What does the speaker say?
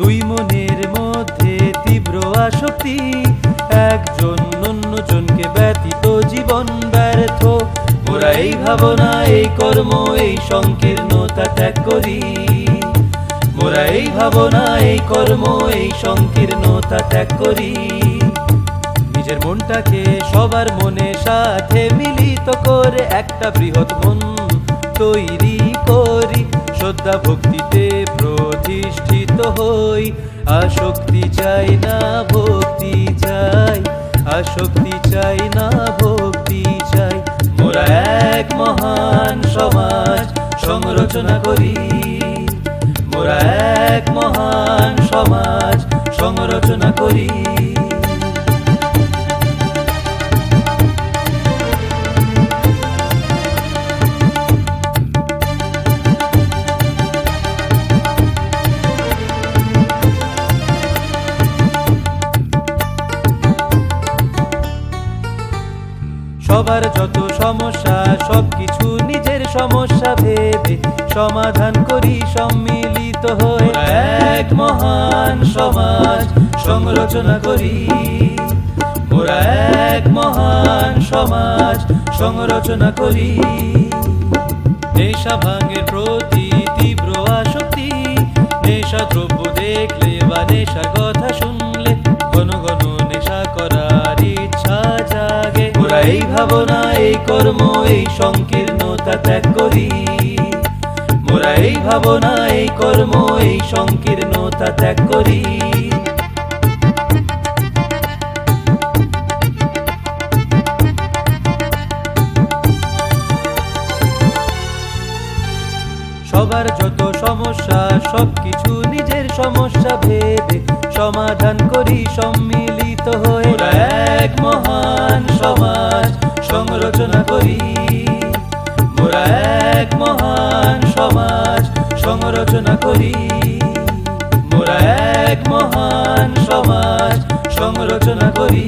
দুই মনের মধ্যে তীব্র আসক্তি। একজন অন্যজনকে ব্যতীত জীবন ব্যর্থ। মোরা এই ভাবনা, এই কর্ম, এই সংকীর্ণতা ত্যাগ করি। মোরা এই ভাবনা, এই কর্ম, এই সংকীর্ণতা ত্যাগ করি। নিজের মনটাকে সবার মনে সাথে মিলিত করে একটা বৃহৎ মন তৈরি করি। শ্রদ্ধা ভক্তিতে হই আসক্তি চাই না, ভক্তি চাই। আসক্তি চাই না, ভক্তি চাই। মোরা এক মহান সমাজ, সংরচনা করি। মোরা এক সবার যত সমস্যা সবকিছু নিজের সমস্যা ভেবে সমাধান করি সম্মিলিত হয়ে এক মহান সমাজ সংরচনা করি। মোরা এক মহান সমাজ সংরচনা করি। নেশা ভাঙের প্রতি তীব্র আসক্তি নেশা দ্রব্য দেখলে বা নেশার কথা শুনলে ঘন ঘন নেশা করার ইচ্ছা ওরা এই ভাবনা, এই কর্ম, এই সংকীর্ণতা ত্যাগ করি। মোরা এই ভাবনা, এই কর্ম, এই সংকীর্ণতা ত্যাগ করি। সবার যত সমস্যা, সবকিছু নিজের সমস্যা ভেবে সমাধান করি, সম্মিলিত হয়ে। এক মহান সমাজ। সংরচনা করি। মোরা এক মহান সমাজ সংরচনা করি। মোরা এক মহান সমাজ সংরচনা করি।